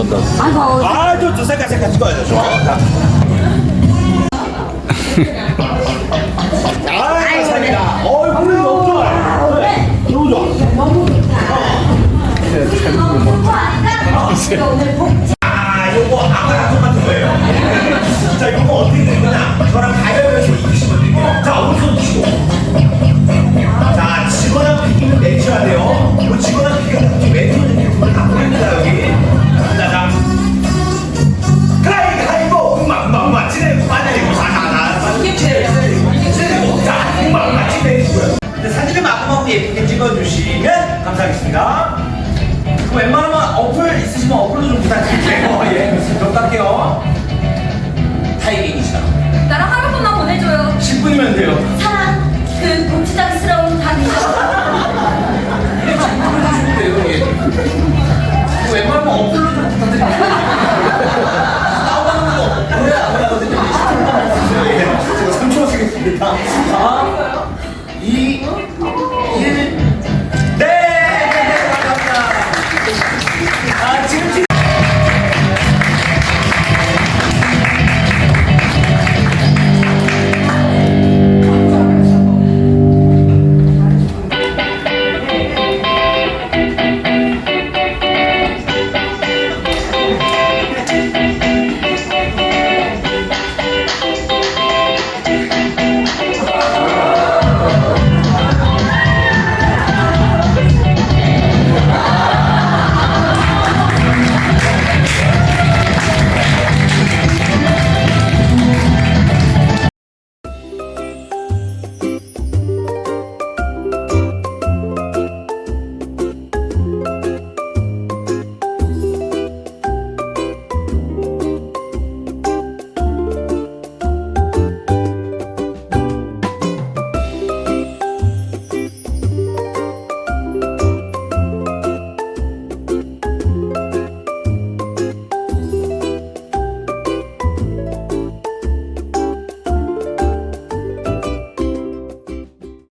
건넌다. 아이고. 아또 두세가 세가 찍어야 죠 좋아. 아, 이거 아무나 좀 만든 거예요. 감사하겠습니다. 그 웬만하면 어플 있으시면 어플로 좀 부탁드릴게요. 예, 부탁할게요.